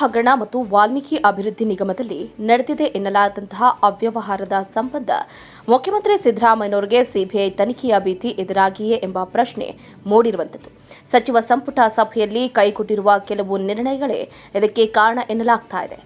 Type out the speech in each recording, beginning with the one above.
ಹಗರಣ ಮತ್ತು ವಾಲ್ಮೀಕಿ ಅಭಿವೃದ್ಧಿ ನಿಗಮದಲ್ಲಿ ನಡೆದಿದೆ ಎನ್ನಲಾದಂತಹ ಅವ್ಯವಹಾರದ ಸಂಬಂಧ ಮುಖ್ಯಮಂತ್ರಿ ಸಿದ್ದರಾಮಯ್ಯನವರಿಗೆ ಸಿಬಿಐ ತನಿಖೆಯ ಭೀತಿ ಎದುರಾಗಿಯೇ ಎಂಬ ಪ್ರಶ್ನೆ ಮೂಡಿರುವಂಥದ್ದು. ಸಚಿವ ಸಂಪುಟ ಸಭೆಯಲ್ಲಿ ಕೈಗೊಂಡಿರುವ ಕೆಲವು ನಿರ್ಣಯಗಳೇ ಇದಕ್ಕೆ ಕಾರಣ ಎನ್ನಲಾಗ್ತಾ ಇದೆ.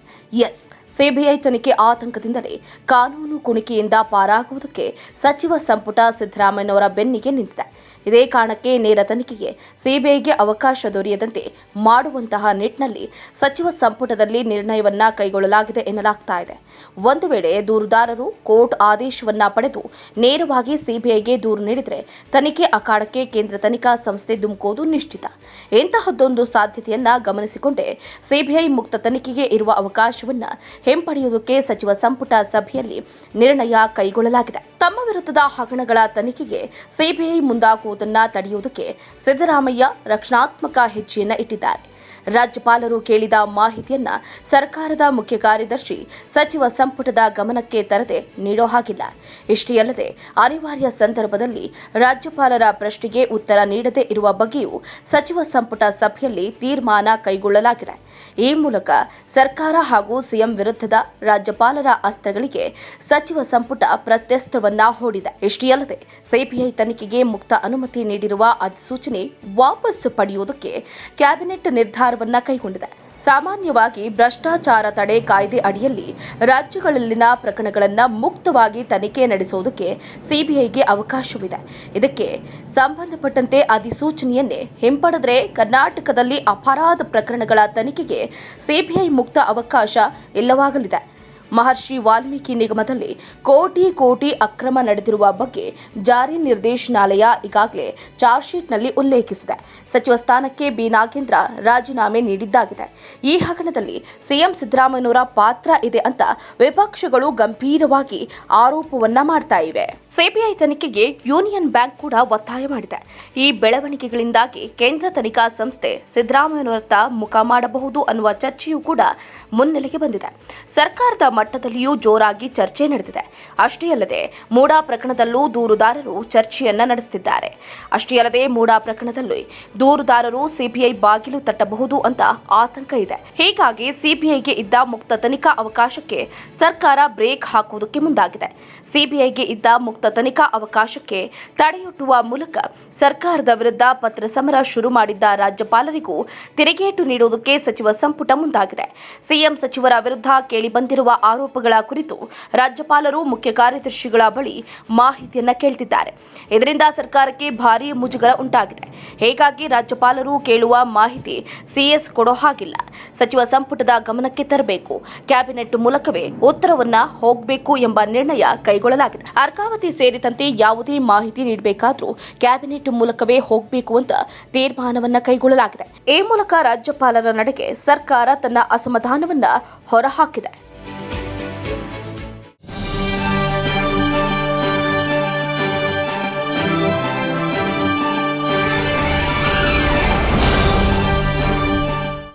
ಎಸ್, ಸಿಬಿಐ ತನಿಖೆ ಆತಂಕದಿಂದಲೇ ಕಾನೂನು ಕುಣಿಕೆಯಿಂದ ಪಾರಾಗುವುದಕ್ಕೆ ಸಚಿವ ಸಂಪುಟ ಸಿದ್ದರಾಮಯ್ಯನವರ ಬೆನ್ನಿಗೆ ನಿಂತಿದೆ. ಇದೇ ಕಾರಣಕ್ಕೆ ನೇರ ತನಿಖೆಗೆ ಸಿಬಿಐಗೆ ಅವಕಾಶ ದೊರೆಯದಂತೆ ಮಾಡುವಂತಹ ನಿಟ್ಟಿನಲ್ಲಿ ಸಚಿವ ಸಂಪುಟದಲ್ಲಿ ನಿರ್ಣಯವನ್ನ ಕೈಗೊಳ್ಳಲಾಗಿದೆ ಎನ್ನಲಾಗ್ತಾ ಇದೆ. ಒಂದು ವೇಳೆ ದೂರುದಾರರು ಕೋರ್ಟ್ ಆದೇಶವನ್ನ ಪಡೆದು ನೇರವಾಗಿ ಸಿಬಿಐಗೆ ದೂರು ನೀಡಿದರೆ ತನಿಖೆ ಅಖಾಡಕ್ಕೆ ಕೇಂದ್ರ ತನಿಖಾ ಸಂಸ್ಥೆ ಧುಮುಕೋದು ನಿಶ್ಚಿತ. ಇಂತಹದ್ದೊಂದು ಸಾಧ್ಯತೆಯನ್ನ ಗಮನಿಸಿಕೊಂಡೇ ಸಿಬಿಐ ಮುಕ್ತ ತನಿಖೆಗೆ ಇರುವ ಅವಕಾಶವನ್ನ ಹಿಂಪಡೆಯುವುದಕ್ಕೆ ಸಚಿವ ಸಂಪುಟ ಸಭೆಯಲ್ಲಿ ನಿರ್ಣಯ ಕೈಗೊಳ್ಳಲಾಗಿದೆ. ತಮ್ಮ ವಿರುದ್ಧದ ಹಗರಣಗಳ ತನಿಖೆಗೆ ಸಿಬಿಐ ಮುಂದಾಗುವುದನ್ನ ತಡೆಯುವುದಕ್ಕೆ ಸಿದ್ದರಾಮಯ್ಯ ರಕ್ಷಣಾತ್ಮಕ ಹೆಜ್ಜೆಯನ್ನು ಇಟ್ಟಿದ್ದಾರೆ. ರಾಜ್ಯಪಾಲರು ಕೇಳಿದ ಮಾಹಿತಿಯನ್ನ ಸರ್ಕಾರದ ಮುಖ್ಯ ಕಾರ್ಯದರ್ಶಿ ಸಚಿವ ಸಂಪುಟದ ಗಮನಕ್ಕೆ ತರದೆ ನೀಡೋ ಹಾಗಿಲ್ಲ. ಇಷ್ಟೇ ಅಲ್ಲದೆ ಅನಿವಾರ್ಯ ಸಂದರ್ಭದಲ್ಲಿ ರಾಜ್ಯಪಾಲರ ಪ್ರಶ್ನೆಗೆ ಉತ್ತರ ನೀಡದೇ ಇರುವ ಬಗ್ಗೆಯೂ ಸಚಿವ ಸಂಪುಟ ಸಭೆಯಲ್ಲಿ ತೀರ್ಮಾನ ಕೈಗೊಳ್ಳಲಾಗಿದೆ. ಈ ಮೂಲಕ ಸರ್ಕಾರ ಹಾಗೂ ಸಿಎಂ ವಿರುದ್ಧದ ರಾಜ್ಯಪಾಲರ ಅಸ್ತ್ರಗಳಿಗೆ ಸಚಿವ ಸಂಪುಟ ಪ್ರತ್ಯಸ್ತ್ರವನ್ನ ಹೂಡಿದೆ. ಇಷ್ಟೇ ಅಲ್ಲದೆ ಸಿಬಿಐ ತನಿಖೆಗೆ ಮುಕ್ತ ಅನುಮತಿ ನೀಡಿರುವ ಅಧಿಸೂಚನೆ ವಾಪಸ್ ಪಡೆಯುವುದಕ್ಕೆ ಕ್ಯಾಬಿನೆಟ್ ನಿರ್ಧಾರವನ್ನ ಕೈಗೊಂಡಿದೆ. ಸಾಮಾನ್ಯವಾಗಿ ಭ್ರಷ್ಟಾಚಾರ ತಡೆ ಕಾಯ್ದೆ ಅಡಿಯಲ್ಲಿ ರಾಜ್ಯಗಳಲ್ಲಿನ ಪ್ರಕರಣಗಳನ್ನು ಮುಕ್ತವಾಗಿ ತನಿಖೆ ನಡೆಸುವುದಕ್ಕೆ ಸಿಬಿಐಗೆ ಅವಕಾಶವಿದೆ. ಇದಕ್ಕೆ ಸಂಬಂಧಪಟ್ಟಂತೆ ಅಧಿಸೂಚನೆಯನ್ನೇ ಹಿಂಪಡೆದರೆ ಕರ್ನಾಟಕದಲ್ಲಿ ಅಪರಾಧ ಪ್ರಕರಣಗಳ ತನಿಖೆಗೆ ಸಿಬಿಐ ಮುಕ್ತ ಅವಕಾಶ ಇಲ್ಲವಾಗಲಿದೆ. ಮಹರ್ಷಿ ವಾಲ್ಮೀಕಿ ನಿಗಮದಲ್ಲಿ ಕೋಟಿ ಕೋಟಿ ಅಕ್ರಮ ನಡೆದಿರುವ ಬಗ್ಗೆ ಜಾರಿ ನಿರ್ದೇಶನಾಲಯ ಈಗಾಗಲೇ ಚಾರ್ಜ್ಶೀಟ್ನಲ್ಲಿ ಉಲ್ಲೇಖಿಸಿದೆ. ಸಚಿವ ಸ್ಥಾನಕ್ಕೆ ಬಿ. ನಾಗೇಂದ್ರ ರಾಜೀನಾಮೆ ನೀಡಿದ್ದಾಗಿದೆ. ಈ ಹಗರಣದಲ್ಲಿ ಸಿಎಂ ಸಿದ್ದರಾಮಯ್ಯನವರ ಪಾತ್ರ ಇದೆ ಅಂತ ವಿಪಕ್ಷಗಳು ಗಂಭೀರವಾಗಿ ಆರೋಪವನ್ನ ಮಾಡ್ತಾ ಇವೆ. ಸಿಬಿಐ ತನಿಖೆಗೆ ಯೂನಿಯನ್ ಬ್ಯಾಂಕ್ ಕೂಡ ಒತ್ತಾಯ ಮಾಡಿದೆ. ಈ ಬೆಳವಣಿಗೆಗಳಿಂದಾಗಿ ಕೇಂದ್ರ ತನಿಖಾ ಸಂಸ್ಥೆ ಸಿದ್ದರಾಮಯ್ಯನವರತ್ತ ಮುಖ ಮಾಡಬಹುದು ಅನ್ನುವ ಚರ್ಚೆಯೂ ಕೂಡ ಮುನ್ನೆಲೆಗೆ ಬಂದಿದೆ. ಸರ್ಕಾರದ ಮಟ್ಟದಲ್ಲಿಯೂ ಜೋರಾಗಿ ಚರ್ಚೆ ನಡೆದಿದೆ. ಅಷ್ಟೇ ಅಲ್ಲದೆ, ಮೂಡಾ ಪ್ರಕರಣದಲ್ಲೂ ದೂರುದಾರರು ಚರ್ಚೆಯನ್ನ ನಡೆಸುತ್ತಿದ್ದಾರೆ ಅಷ್ಟೇ ಅಲ್ಲದೆ, ಮೂಡಾ ಪ್ರಕರಣದಲ್ಲಿ ದೂರುದಾರರು ಸಿಬಿಐ ಬಾಗಿಲು ತಟ್ಟಬಹುದು ಅಂತ ಆತಂಕ ಇದೆ. ಹೀಗಾಗಿ ಸಿಬಿಐಗೆ ಇದ್ದ ಮುಕ್ತ ತನಿಖಾ ಅವಕಾಶಕ್ಕೆ ಸರ್ಕಾರ ಬ್ರೇಕ್ ಹಾಕುವುದಕ್ಕೆ ಮುಂದಾಗಿದೆ. ಸಿಬಿಐಗೆ ಇದ್ದ ಮುಕ್ತ ತನಿಖಾ ಅವಕಾಶಕ್ಕೆ ತಡೆಯೊಡ್ಡುವ ಮೂಲಕ ಸರ್ಕಾರದ ವಿರುದ್ಧ ಪತ್ರ ಸಮರ ಶುರು ಮಾಡಿದ್ದ ರಾಜ್ಯಪಾಲರಿಗೂ ತಿರುಗೇಟು ನೀಡುವುದಕ್ಕೆ ಸಚಿವ ಸಂಪುಟ ಮುಂದಾಗಿದೆ. ಸಿಎಂ ಸಚಿವರ ವಿರುದ್ಧ ಕೇಳಿಬಂದಿರುವ ಆರೋಪಗಳ ಕುರಿತು ರಾಜ್ಯಪಾಲರು ಮುಖ್ಯ ಕಾರ್ಯದರ್ಶಿಗಳ ಬಳಿ ಮಾಹಿತಿಯನ್ನು ಕೇಳ್ತಿದ್ದಾರೆ. ಇದರಿಂದ ಸರ್ಕಾರಕ್ಕೆ ಭಾರೀ ಮುಜುಗರ ಉಂಟಾಗಿದೆ. ಹೀಗಾಗಿ ರಾಜ್ಯಪಾಲರು ಕೇಳುವ ಮಾಹಿತಿ ಸಿಎಸ್ ಕೊಡೋ ಹಾಗಿಲ್ಲ. ಸಚಿವ ಸಂಪುಟದ ಗಮನಕ್ಕೆ ತರಬೇಕು. ಕ್ಯಾಬಿನೆಟ್ ಮೂಲಕವೇ ಉತ್ತರವನ್ನ ಹೋಗಬೇಕು ಎಂಬ ನಿರ್ಣಯ ಕೈಗೊಳ್ಳಲಾಗಿದೆ. ಅರ್ಕಾವತಿ ಸೇರಿದಂತೆ ಯಾವುದೇ ಮಾಹಿತಿ ನೀಡಬೇಕಾದರೂ ಕ್ಯಾಬಿನೆಟ್ ಮೂಲಕವೇ ಹೋಗಬೇಕು ಅಂತ ತೀರ್ಮಾನವನ್ನ ಕೈಗೊಳ್ಳಲಾಗಿದೆ. ಈ ಮೂಲಕ ರಾಜ್ಯಪಾಲರ ನಡೆಗೆ ಸರ್ಕಾರ ತನ್ನ ಅಸಮಾಧಾನವನ್ನ ಹೊರಹಾಕಿದೆ.